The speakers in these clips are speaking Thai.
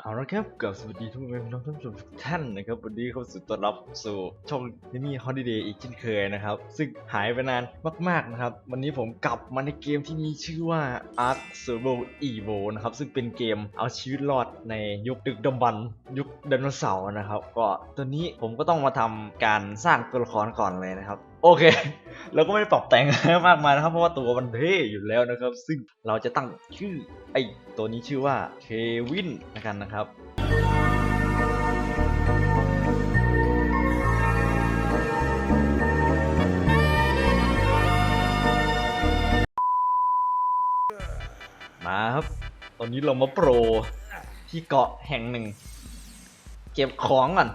เอาละครับกับสวัสดีทุกคนน้องท่านผู้ชมทุกท่านนะครับวันนี้เข้าสู่ต้อนรับสู่ช่องนิมี่ฮอลิเดย์อีกเช่นเคยนะครับ ซึ่งหายไปนานมากๆนะครับ วันนี้ผมกลับมาในเกมที่มีชื่อว่า Ark Survival Evo นะครับ ซึ่งเป็นเกมเอาชีวิตรอดในยุคดึกดำบรรยุคไดโนเสาร์นะครับ ก็ตอนนี้ผมก็ต้องมาทำการสร้างตัวละครก่อนเลยนะครับ โอเคเราก็ไม่ได้ปรับแต่งอะไรมากมายนะครับ เพราะว่าตัวมันเท่อยู่แล้วนะครับ ซึ่งเราจะตั้งชื่อไอ้ตัวนี้ชื่อว่าเควินนะกันนะครับมาครับ ตอนนี้เรามาโปรที่เกาะแห่งหนึ่ง เก็บของก่อน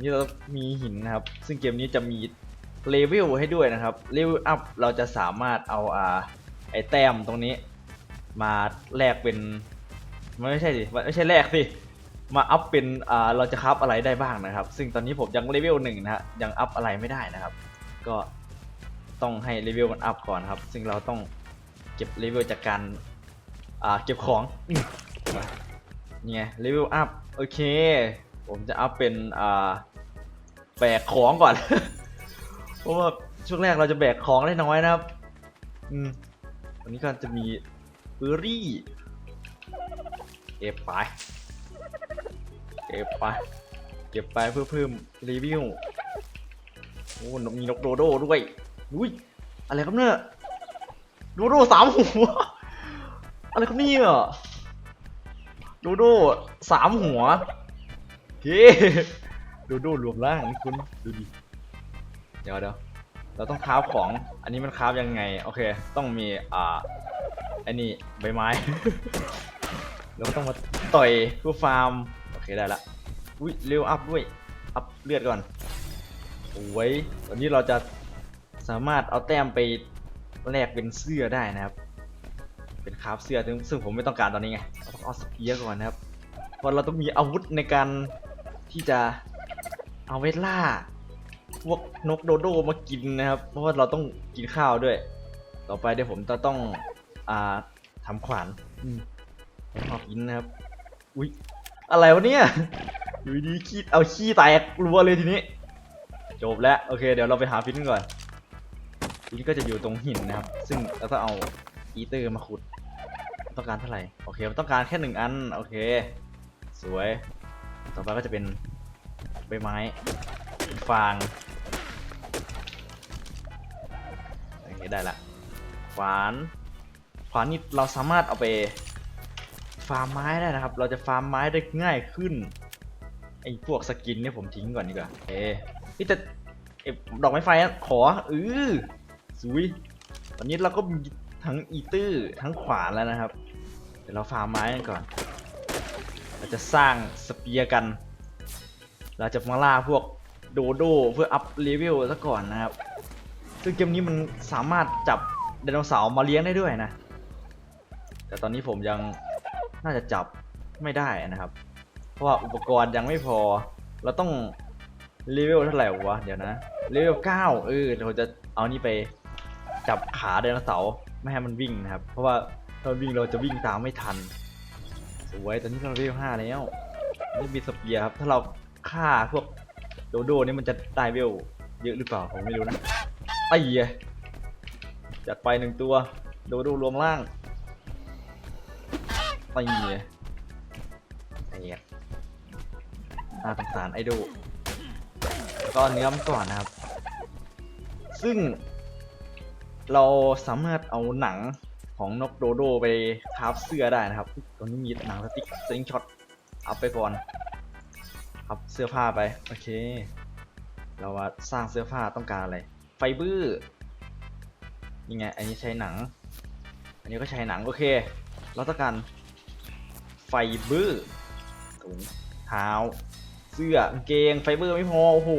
นี่เรามีหินนะครับ ซึ่งเกมนี้จะมี เลเวลให้ด้วยนะครับเลเวลอัพเราจะสามารถเอาอ่าไอแต้มตรงนี้ มาแลกเป็นไม่ใช่สิไม่ใช่แลกสิมาอัพเป็นอ่าเราจะคับอะไรได้บ้างนะครับ ซึ่งตอนนี้ผมยังเลเวลหนึ่งนะฮะยังอัพอะไรไม่ได้นะครับ ก็ต้องให้เลเวลมันอัพก่อนครับ ซึ่งเราต้องเก็บเลเวลจากการอ่าเก็บของอืมมานี่ไงเลเวลอัพโอเค ผมจะอัพเป็นอ่าแบกของก่อน เพราะว่าช่วงแรกเราจะแบกของได้น้อยนะครับ อืมวันนี้ก็จะมีเบอร์รี่ เก็บไป เก็บไป เก็บไปเพื่อเพิ่มรีวิว โอ้มีนกโดโดด้วย อุ้ย อะไรครับเนี่ย โดโดสามหัว อะไรครับเนี่ยโดโดสามหัวเฮ้โดโดรวมร่างนี่คุณ ดูดิ ดี๋ยวเดี๋ยวเราต้องคราฟของ อันนี้มันคราฟยังไง โอเค ต้องมี อ่าไอ้นี่ใบไม้เราก็ต้องมาต่อยเพื่อฟาร์ม โอเคได้ละ อุ้ยเร็วอัพด้วย อัพเลือดก่อน โอ้ยตอนนี้เราจะสามารถเอาแต้มไปแลกเป็นเสื้อได้นะครับ เป็นคราฟเสื้อซึ่งซึ่งผมไม่ต้องการตอนนี้ไง เราต้องเอาสเปียร์ก่อนนะครับ เพราะเราต้องมีอาวุธในการที่จะเอาไว้ล่า พวกนกโดโดมากินนะครับ เพราะว่าเราต้องกินข้าวด้วย ต่อไปเดี๋ยวผมจะต้องอ่าทำขวานอืมออกอินนะครับ อุ๊ยอะไรวะเนี่ยอยู่ดีๆขี้เอาขี้แตกรัวเลยทีนี้ จบแล้วโอเค เดี๋ยวเราไปหาฟินกันก่อนฟินก็จะอยู่ตรงหินนะครับ ซึ่งเราต้องเอาอีเตอร์มาขุด ต้องการเท่าไหร่โอเคต้องการแค่หนึ่งอันโอเค สวย ต่อไปก็จะเป็นใบไม้เป็นฟาง ได้ละขวานขวานนี่เราสามารถเอาไปฟาร์มไม้ได้นะครับ เราจะฟาร์มไม้ได้ง่ายขึ้นไอ้พวกสกินเนี่ยผมทิ้งก่อนดีกว่าเอ๊นี่แต่เอ๊ะดอกไม้ไฟอะขอเออสวยตอนนี้เราก็มีทั้งอีตื้อทั้งขวานแล้วนะครับ เดี๋ยวเราฟาร์มไม้กันก่อน เราจะสร้างสเปียร์กัน เราจะมาล่าพวกโดโดเพื่ออัพเลเวลซะก่อนนะครับ ซึ่งเกมนี้มันสามารถจับไดโนเสาร์มาเลี้ยงได้ด้วยนะ แต่ตอนนี้ผมยังน่าจะจับไม่ได้นะครับ เพราะว่าอุปกรณ์ยังไม่พอ เราต้องเลเวลเท่าไหร่วะ เดี๋ยวนะ เลเวลเก้าเออเราจะเอานี่ไปจับขาไดโนเสาร์ไม่ให้มันวิ่งนะครับ เพราะว่าถ้ามันวิ่งเราจะวิ่งตามไม่ทัน สวย ตอนนี้เราเลเวลห้าแล้วนี่มีสเปียครับ ถ้าเราฆ่าพวกโดโดนี่มันจะได้เวลเยอะหรือเปล่า ผมไม่รู้นะ ไอ้เหี้ยจัดไปหนึ่งตัวดโดรวมล่างไอ้เหี้ยไอ้เหี้ยน่าสงสารไอโดแล้วก็เนื้อมก่อนนะครับ ซึ่ง เราสามารถเอาหนังของนกโดโดไปคราฟเสื้อได้นะครับตอนนี้มีหนังสติ๊กสลิงช็อตเอาไปก่อนอัพเสื้อผ้าไป โอเค เราว่าสร้างเสื้อผ้าต้องการอะไร ไฟเบอร์นี่ไง อันนี้ใช้หนัง อันนี้ก็ใช้หนัง โอเค เราต้องการไฟเบอร์ถุงเท้า เสื้อกางเกง ไฟเบอร์ไม่พอ โอ้โห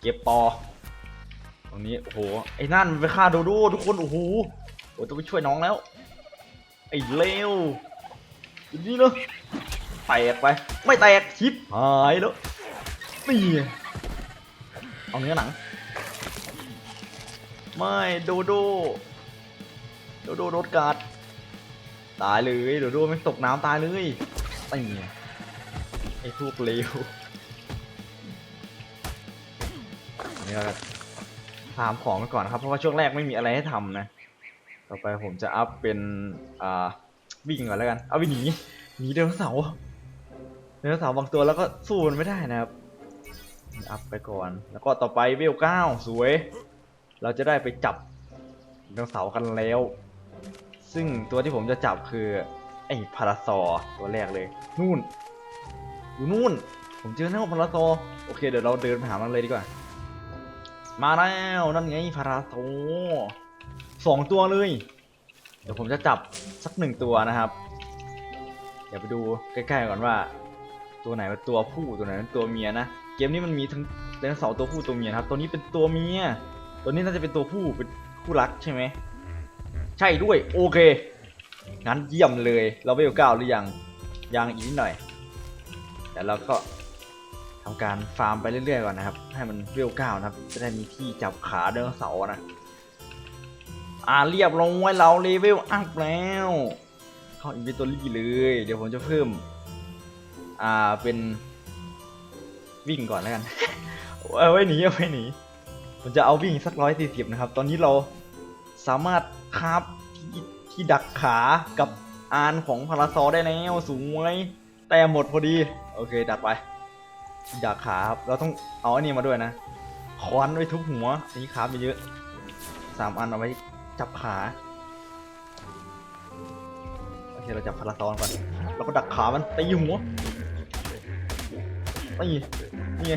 เก็บปอ ตรงนี้ โอ้โห ไอ้นั่นไปฆ่าโดโดทุกคน โอ้โหโอ้ต้องไปช่วยน้องแล้ว ไอ้เลวอย่างนี้เนาะแตกไป ไม่แตกชิปหายแล้วนี่เอาเนื้อหนัง ไม่โดโดโดโดโดดกัดตายเลยโดโดไม่งตกน้ำตายเลยไอ้เงี้ยไอ้พวกเลวอันนี้เราฟาร์มของไปก่อนครับ เพราะว่าช่วงแรกไม่มีอะไรให้ทำนะ ต่อไปผมจะอัพเป็นอ่าวิ่งก่อนแล้วกัน เอาไปหนีหนีไดโนเสาร์ไดโนเสาบางตัวแล้วก็สู้มันไม่ได้นะครับ อัพไปก่อน แล้วก็ต่อไปเวลเก้าสวย เราจะได้ไปจับไดโนเสาร์กันแล้ว ซึ่งตัวที่ผมจะจับคือไอ้พาราซอตัวแรกเลย นู่นอยู่นู่น ผมเจอแล้วพาราซอโอเคเดี๋ยวเราเดินไปหามันเลยดีกว่า มาแล้วนั่นไงพาราโซสองตัวเลย เดี๋ยวผมจะจับสักหนึ่งตัวนะครับ เดี๋ยวไปดูใกล้ๆก่อนว่า ตัวไหนเป็นตัวผู้ตัวไหนเป็นตัวเมียนะเกมนี้มันมีทั้งไดโนเสาร์ตัวผู้ตัวเมียครับ ตัวนี้เป็นตัวเมีย ตัวนี้น่าจะเป็นตัวผู้เป็นคู่รักใช่ไหมใช่ด้วยโอเคงั้นเยี่ยมเลย เราเวลเก้าหรือยังยังอีกนิดหน่อย แต่เราก็ทำการฟาร์มไปเรื่อยๆก่อนนะครับ ให้มันเวลเก้านะครับ จะได้มีที่จับขาไดโนเสาร์นะอ่าเรียบร้อยเราเลเวลอัพแล้วเข้าอินเวนทอรี่เลย เดี๋ยวผมจะเพิ่ม อ่าเป็นวิ่งก่อนแล้วกันเอาไว้หนีเอาไว้หนี ผมจะเอาวิ่งสักร้อยสี่สิบนะครับ ตอนนี้เราสามารถคาบที่ที่ดักขากับอานของพาราซอได้แล้วสูงไว้แต่หมดพอดี โอเค ดักไป ดักขาครับ เราต้องเอาอันนี้มาด้วยนะค้อนไว้ทุบหัวอันนี้คาบไปเยอะสามอันเอาไว้จับขาโอเคเราจับพาราซอนก่อนเราก็ดักขามันตีหัวตีนี่ไง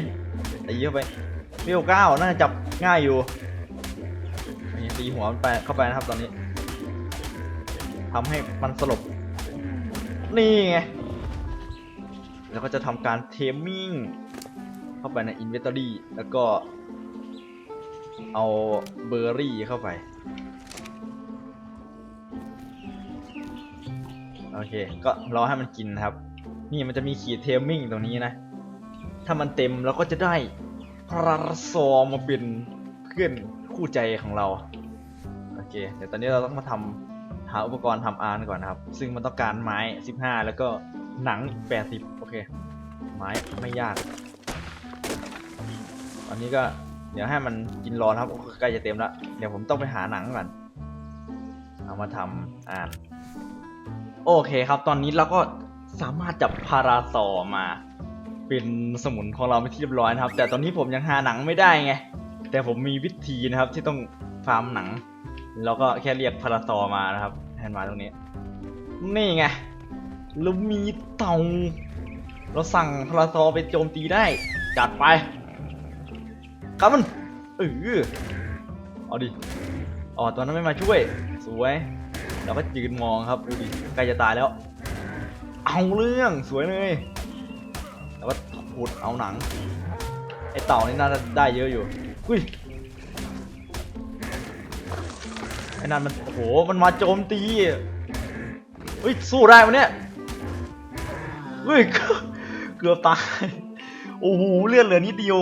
ตีเข้าไป เรียวก้าวน่าจะจับง่ายอยู่นี่ตีหัวมันไปเข้าไปนะครับตอนนี้ทำให้มันสลบ นี่ไง แล้วก็จะทำการเทมมิ่งเข้าไปในอินเวนทอรี่แล้วก็ เอาเบอร์รี่เข้าไป โอเค ก็รอให้มันกินนะครับ นี่มันจะมีขีดเทมมิ่งตรงนี้นะ ถ้ามันเต็มเราก็จะได้ พาราซอมาเป็นเพื่อนคู่ใจของเรา โอเค เดี๋ยวตอนนี้เราต้องมาทำหาอุปกรณ์ทำอาร์ก่อนนะครับ ซึ่งมันต้องการไม้ 15 แล้วก็หนัง 80 โอเค ไม้ไม่ยากตอนนี้ก็เดี๋ยวให้มันกินร้อนครับใกล้จะเต็มแล้ว เดี๋ยวผมต้องไปหาหนังก่อนเอามาทำอ่าน โอเคครับ ตอนนี้เราก็สามารถจับพาราซอมา เป็นสมุนของเราไม่ที่เรียบร้อยนะครับ แต่ตอนนี้ผมยังหาหนังไม่ได้ไง แต่ผมมีวิธีนะครับที่ต้องฟาร์มหนังเราก็แค่เรียกพาราซอมานะครับแทนมาตรงนี้ นี่ไงเรามีเต่าเราสั่งพาราซอไปโจมตีได้ จัดไปครับมันเออเอาดิอ๋อตอนนั้นไม่มาช่วย สวย เราก็ยืนมองครับดูดิใกล้จะตายแล้ว เอาเรื่องสวยเลย แล้วก็ขุดเอาหนัง ไอเต่านี่น่าจะได้เยอะอยู่ อุ้ย ไอนั่นมัน โอ้โห มันมาโจมตีเฮ้ย สู้ได้มันเนี่ยเฮ้ย เกือบตาย โอ้โห เลือดเหลือนิดเดียว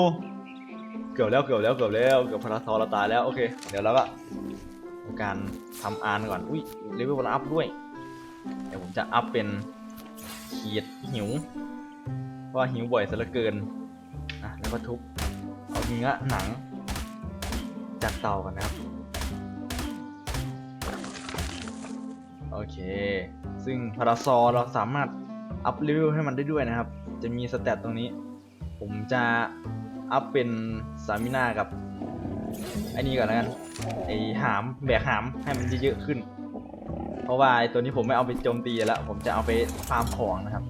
เกือบแล้ว เกือบแล้ว เกือบแล้ว เกือบพาราทอเราตายแล้ว โอเค เดี๋ยวเราก็การทำอานก่อน อุ้ยเลเวลอัพด้วย เดี๋ยวผมจะอัพเป็นขีดหิว ว่าหิวบ่อยซะเหลือเกินอะแล้วก็ทุบเอาเนื้อหนัง จากเตากันนะครับ โอเค ซึ่งพาราซอเราสามารถอัพเลเวลให้มันได้ด้วยนะครับ จะมีสเตตตรงนี้ ผมจะอัพเป็นสามินากับไอ้นี่ก่อนแล้วกันไอ้หามแบกหามให้มันเยอะๆขึ้น เพราะว่าไอ้ตัวนี้ผมไม่เอาไปโจมตีแล้ว ผมจะเอาไปฟาร์มของนะครับ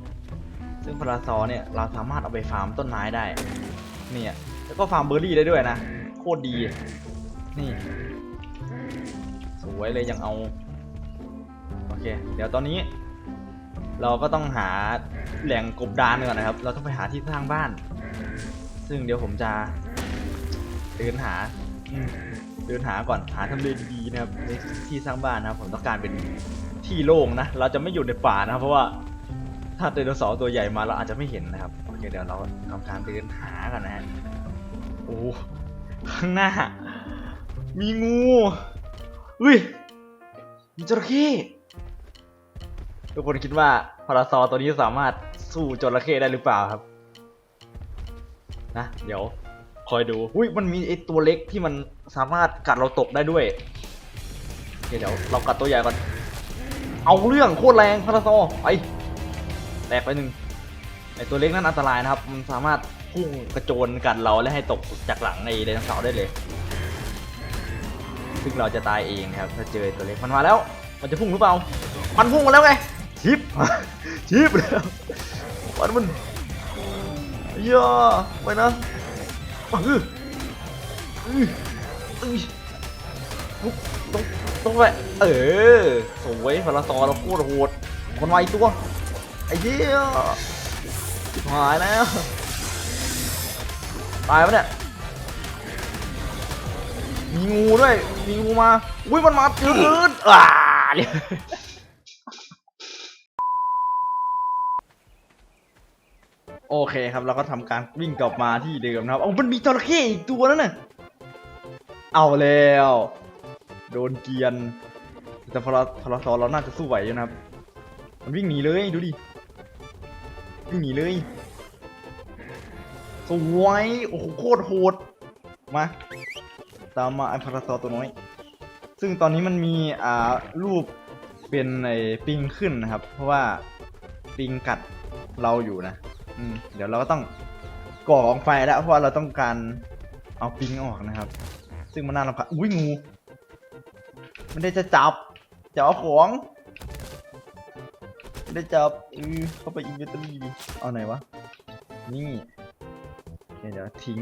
ซึ่งพาราซอเนี่ยเราสามารถเอาไปฟาร์มต้นไม้ได้ เนี่ย แล้วก็ฟาร์มเบอร์รี่ได้ด้วยนะ โคตรดี นี่ สวยเลยยังเอา โอเค เดี๋ยวตอนนี้ เราก็ต้องหาแหล่งกบดานก่อนนะครับ เราต้องไปหาที่สร้างบ้าน ซึ่งเดี๋ยวผมจะเดินหาเดินหาก่อนหาทำเลดีๆนะครับในที่สร้างบ้านนะครับผมต้องการเป็นที่โล่งนะ เราจะไม่อยู่ในป่านะเพราะว่า ถ้าไดโนเสาร์ตัวใหญ่มาเราอาจจะไม่เห็นนะครับโอเคเดี๋ยวเราทำการเดินหากันนะฮะโอ้ข้างหน้า มีงูอุ้ยมีจระเข้ทุกคนคิดว่าพาราซอตัวนี้สามารถสู้จระเข้ได้หรือเปล่าครับ นะ เดี๋ยวคอยดูอุ้ยมันมีไอตัวเล็กที่มันสามารถกัดเราตกได้ด้วยโอเคเดี๋ยวเรากัดตัวใหญ่ก่อนเอาเรื่องโคตรแรงพาราซอไป แตกไปหนึ่งไอตัวเล็กนั้นอันตรายนะครับ มันสามารถพุ่งกระโจนกัดเราและให้ตกจากหลังไอไดโนเสาร์ได้เลย ซึ่งเราจะตายเองนะครับ ถ้าเจอตัวเล็กมันมาแล้ว มันจะพุ่งหรือเปล่า มันพุ่งมาแล้วไง ชิป ชิปแล้วมันมันย่าไปนะอื้ออื้ออื้อต้องต้องไปเออสวยพาราซอเราโคตรโหดคนไวตัว ไอ้เหี้ยหายแล้วตายปะเนี่ยมีงูด้วยมีงูมาอุ้ยมันมาจืดอ่าเนี่ยโอเคครับเราก็ทำการวิ่งกลับมาที่เดิมนะครับเอามันมีจระเข้อีกตัวนั่นน่ะเอาแล้ว โดนเกียนแต่พอเราพอเราซอเราน่าจะสู้ไหวอยู่นะครับ มันวิ่งหนีเลยดูดิ วิ่งหนีเลยสวยโอ้โหโคตรโหดมาตามมาไอพาราซอตัวน้อย ซึ่งตอนนี้มันมีอ่ารูปเป็นไอปิงขึ้นนะครับ เพราะว่าปิงกัดเราอยู่นะอืมเดี๋ยวเราก็ต้องก่อกองไฟแล้วเพราะว่าเราต้องการเอาปิงออกนะครับ ซึ่งมันน่ารำคาญอุ้ยงูไม่ได้จะจับจะเอาของ ได้จับเออเข้าไปอินเวนทอรี่เอาไหนวะ นี่เดี๋ยวทิ้ง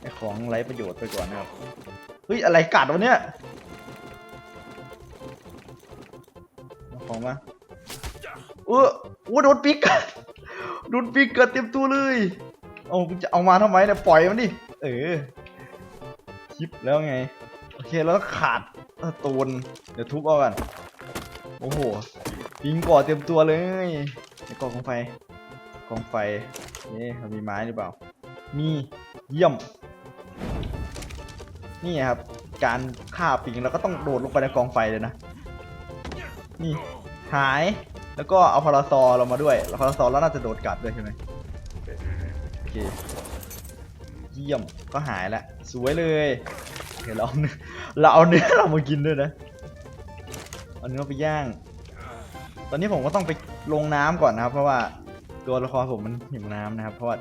ไอของไร้ประโยชน์ไปก่อนนะครับ เฮ้ย อะไรกัดวะเนี่ยของมาเออโอ้โดนปิกกัดโดนปิกเกัดเต็มตัวเลย เอาจะเอามาทำไมเนี่ยปล่อยมันดิ เออชิปแล้วไง โอเคแล้วขาดตูนเดี๋ยวทุบเอากัน โอ้โห ปิงก่อเต็มตัวเลยในกล่องของไฟกองไฟนี่เรามีไม้หรือเปล่า มีเยี่ยม นี่ครับ การฆ่าปิงเราก็ต้องโดดลงไปในกองไฟเลยนะ นี่หาย แล้วก็เอาพาราซอเรามาด้วยแล้วพาราซอแล้วน่าจะโดดกัดด้วยใช่ไหมโอเค เยี่ยม ก็หายแล้วสวยเลย เดี๋ยวเราเอาเนื้อเราเอาเนื้อเรามากินด้วยนะ เอาเนื้อไปย่าง ตอนนี้ผมก็ต้องไปลงน้ำก่อนนะครับ เพราะว่าตัวละครผมมันหิวน้ำนะครับ เพราะว่า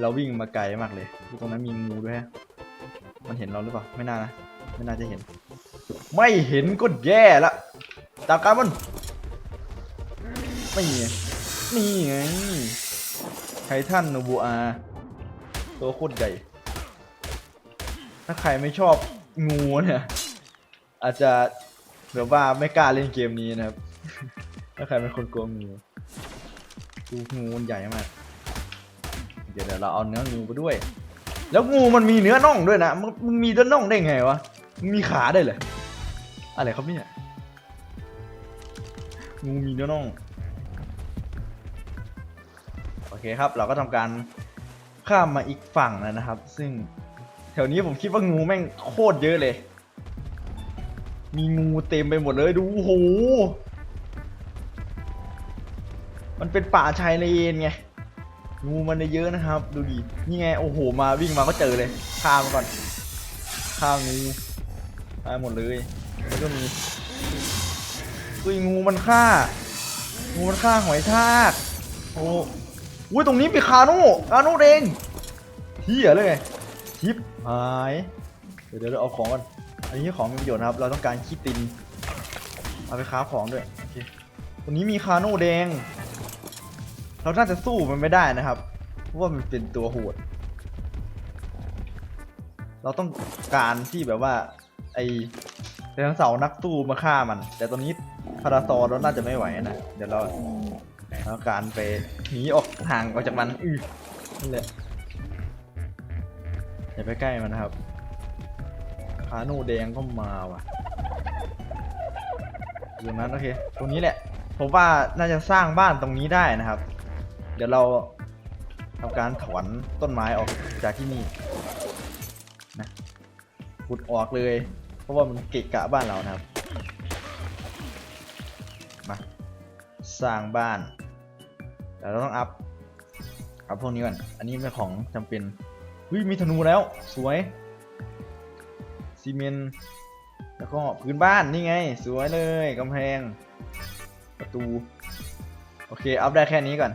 เราวิ่งมาไกลมากเลย ตรงนั้นมีงูด้วยฮะมันเห็นเราหรือเปล่า ไม่น่านะ ไม่น่าจะเห็น ไม่เห็นก็แย่ละจับการมันไม่ไงนี่ไงไททันโนบูอาตัวโคตรใหญ่ ถ้าใครไม่ชอบงูเนี่ย อาจจะแบบว่าไม่กล้าเล่นเกมนี้นะครับ ถ้าใครเป็นคนกลัวงูดูงูมันใหญ่มาก เดี๋ยวเดี๋ยวเราเอาเนื้องูไปด้วย แล้วงูมันมีเนื้อน่องด้วยนะ มึงมีเนื้อน่องได้ไงวะมึงมีขาได้เลยอะไรครับเนี่ย งูมีเนื้อน่อง โอเคครับ เราก็ทำการข้ามมาอีกฝั่งแล้วนะครับ ซึ่งแถวนี้ผมคิดว่างูแม่งโคตรเยอะเลย มีงูเต็มไปหมดเลยดูโห มันเป็นป่าชายเลนไงงูมันเยอะนะครับ ดูดินี่ไงโอ้โหมาวิ่งมาก็เจอเลยฆ่ามันก่อนฆ่ามงูตายหมดเลยแล้วก็มีอุ้ยงูมันฆ่างูมันฆ่าหอยทากโอ้อุ้ยตรงนี้มีคาโน่คาโน่เด้งเที่ยเลยชิปหายเดี๋ยวเดี๋ยวเราเอาของกันอันนี้ของมีประโยชน์นะครับ เราต้องการขี้ตินเอาไปค้าของด้วยโอเคตรงนี้มีคาโน่แดง เราน่าจะสู้มันไม่ได้นะครับ เพราะว่ามันเป็นตัวโหด เราต้องการที่แบบว่า ไอไดโนเสาร์นักสู้มาฆ่ามัน แต่ตอนนี้พาราซอเราน่าจะไม่ไหวนะเดี๋ยวเราเราการไปหนีออกห่างออกจากมันอือนั่แหละอย่าไปใกล้มันนะครับคาโนแดงก็มาว่ะอยู่นั้นโอเคตรงนี้แหละผมว่าน่าจะสร้างบ้านตรงนี้ได้นะครับ เดี๋ยวเราทำการถอนต้นไม้ออกจากที่นี่นะขุดออกเลย เพราะว่ามันเกะกะบ้านเรานะครับ มาสร้างบ้านแต่เราต้องอัพอัพพวกนี้ก่อนอันนี้เป็นของจำเป็นเฮ้ยมีธนูแล้วสวยซีเมนต์แล้วก็พื้นบ้านนี่ไง สวยเลยกำแพง ประตู โอเค อัพได้แค่นี้ก่อน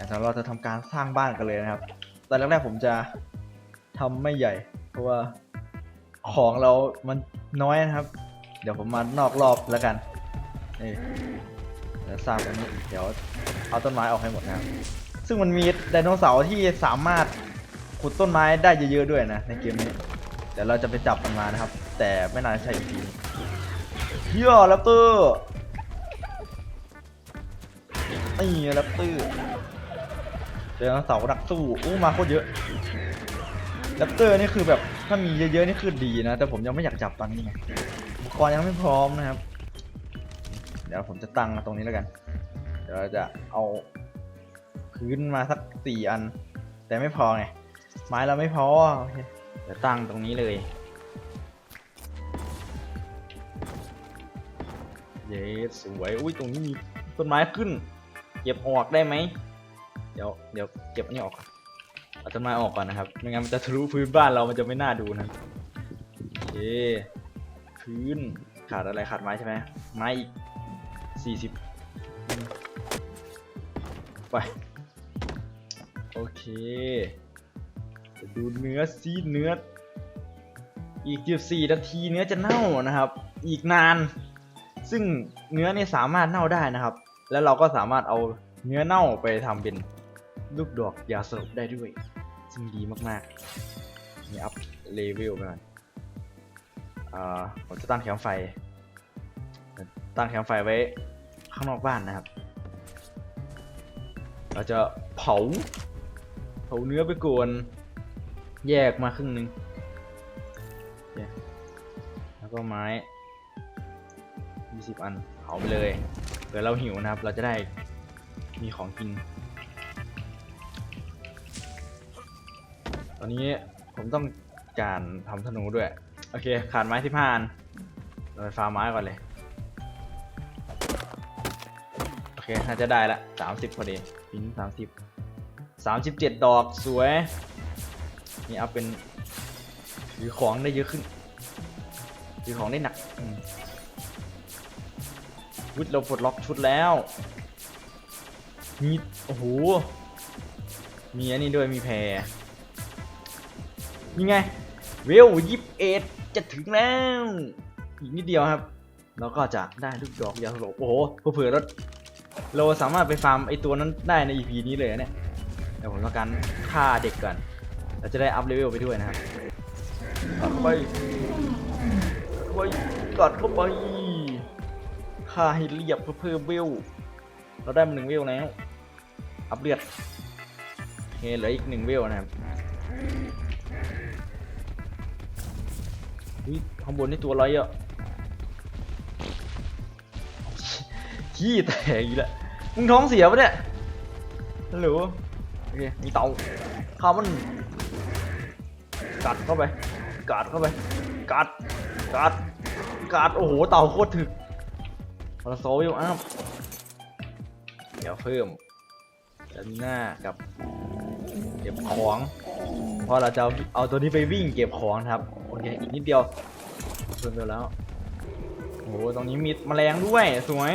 แต่เดี๋ยวเราจะทำการสร้างบ้านกันเลยนะครับแต่แรกๆผมจะทำไม่ใหญ่ เพราะว่าของเรามันน้อยนะครับ เดี๋ยวผมมานอกรอบแล้วกันนี่เดี๋ยวสร้างตรงนี้เดี๋ยวเอาต้นไม้ออกให้หมดนะครับ ซึ่งมันมีไดโนเสาร์ที่สามารถขุดต้นไม้ได้เยอะๆด้วยนะในเกมนี้ เดี๋ยวเราจะไปจับมันมานะครับ แต่ไม่นานใช่อีกทีเฮียแรปเตอร์นี่แรปเตอร์ เจอเสาดักสู้อู้มาโคตรเยอะแรปเตอร์นี่คือแบบถ้ามีเยอะๆนี่คือดีนะ แต่ผมยังไม่อยากจับตอนนี้ไงอุปกรณ์ยังไม่พร้อมนะครับ เดี๋ยวผมจะตั้งตรงนี้แล้วกัน เดี๋ยวเราจะเอาพื้นมาสักสี่อัน แต่ไม่พอไงไม้เราไม่พอเคเดี๋ยวตั้งตรงนี้เลยเย้สวยอุ้ยตรงนี้มีต้นไม้ขึ้น เก็บออกได้ไหม เดี๋ยวเดี๋ยวเก็บอันนี้ออกก่อนเอาต้นไม้ออกก่อนนะครับ ไม่งั้นมันจะทะลุพื้นบ้านเรามันจะไม่น่าดูนะโอเคพื้นขาดอะไรขาดไม้ใช่ไหมไม้อีกสี่สิบไปโอเคจะดูเนื้อซีเนื้อ อีก 14 นาทีเนื้อจะเน่านะครับ อีกนาน ซึ่งเนื้อเนี่ยสามารถเน่าได้นะครับ แล้วเราก็สามารถเอาเนื้อเน่าไปทำเป็น ลูกดอกยาสลบได้ด้วย ซึ่งดีมากๆ นี่อัพเลเวลไปก่อนอ่าผมจะตั้งแคมป์ไฟ ตั้งแคมป์ไฟไว้ข้างนอกบ้านนะครับ เราจะเผา เผาเนื้อไปก่อนแยกมาครึ่งหนึ่งแล้วก็ไม้20อันเผาไปเลยเผื่อเราหิวนะครับ เราจะได้มีของกิน ตอนนี้ผมต้องการทำธนูด้วย โอเค ขาดไม้15อันเราไปฟาร์มไม้ก่อนเลย โอเค น่าจะได้ละ30พอดีปิ้น30 37ดอกสวย นี่เอาเป็นถือของได้เยอะขึ้นถือของได้หนักวุฒเราปลดล็อกชุดแล้วมีโอ้โหมีอันนี้ด้วยมีแพร นี่ไงเวลยิบเอ็ดจะถึงแล้วอีกนิดเดียวครับ เราก็จะได้ลูกดอกยาสลบโอ้โหเผื่อเราเราสามารถไปฟาร์มไอตัวนั้นได้ใน EP นี้เลยเนี่ยเดี๋ยวผมต้องการฆ่าเด็กก่อนเราจะได้อัพเลเวลไปด้วยนะครับกัดไปไปกัดเข้าไปฆ่าให้เรียบเพื่อเพิ่มเวลเราได้มาหนึ่งเวลแล้วอัพเลือดโอเคเหลืออีกหนึ่งเวลนะครับ อุ๊ยข้างบนนี่ตัวอะไรอะขี้แตกอีกแล้วมึงท้องเสียปะเนี่ยฮัลโหลโอเคมีเตาข้ามัน กัดเข้าไป กัดเข้าไป กัด กัด กัด โอ้โห เต่าโคตรถึกพาราโซวิลอัพเดี๋ยวเพิ่มด้านหน้ากับ เก็บของ เพราะเราจะเอาตัวนี้ไปวิ่งเก็บของครับ เคอีกนิดเดียวเพิ่มไปแล้วโอ้โหตรงนี้มีแมลงด้วยสวย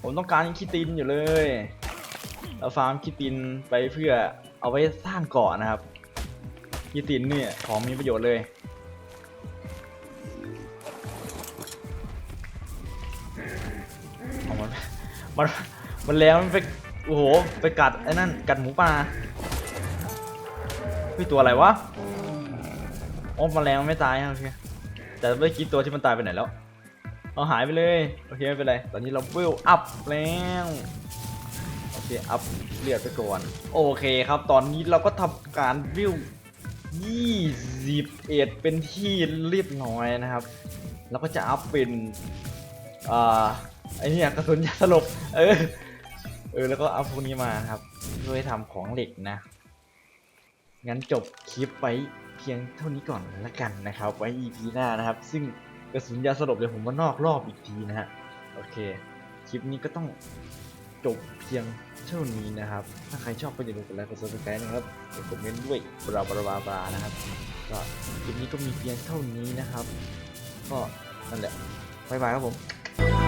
ผมต้องการคิตินอยู่เลยเราฟาร์มคิตินไปเพื่อเอาไว้สร้างเกาะนะครับคิตินเนี่ยของมีประโยชน์เลยเอามันมันมันแล้วมันไปโอ้โหไปกัดไอ้นั่นกัดหมูป่าเฮ้ยตัวอะไรวะ โอ้แมลงมันไม่ตายโอเคแต่ไม่คิดตัวที่มันตายไปไหนแล้วเอาหายไปเลยโอเคไม่เป็นไรตอนนี้เราเวลอัพแล้วโอเคอัพเลือดไปก่อนโอเคครับ ตอนนี้เราก็ทำการวิว21 เป็นที่เรียบร้อยนะครับ แล้วก็จะอัพเป็นอ่าไอ้เนี่ยกระสุนยาสลบเออเออแล้วก็อัพพวกนี้มาครับเพื่อทำของเหล็กนะ งั้นจบคลิปไว้ เพียงเท่านี้ก่อนละกันนะครับ ไว้ EP หน้านะครับ ซึ่งกระสุนยาสลบเดี๋ยวผมมานอกรอบอีกทีนะฮะโอเค คลิปนี้ก็ต้องจบเพียงเท่านี้นะครับ ถ้าใครชอบก็อย่าลืมกดไลค์กด subscribe นะครับกดคอมเมนต์ด้วยบลาบลาบลาบลานะครับก็คลิปนี้ก็มีเพียงเท่านี้นะครับ ก็นั่นแหละบ๊ายบายครับผม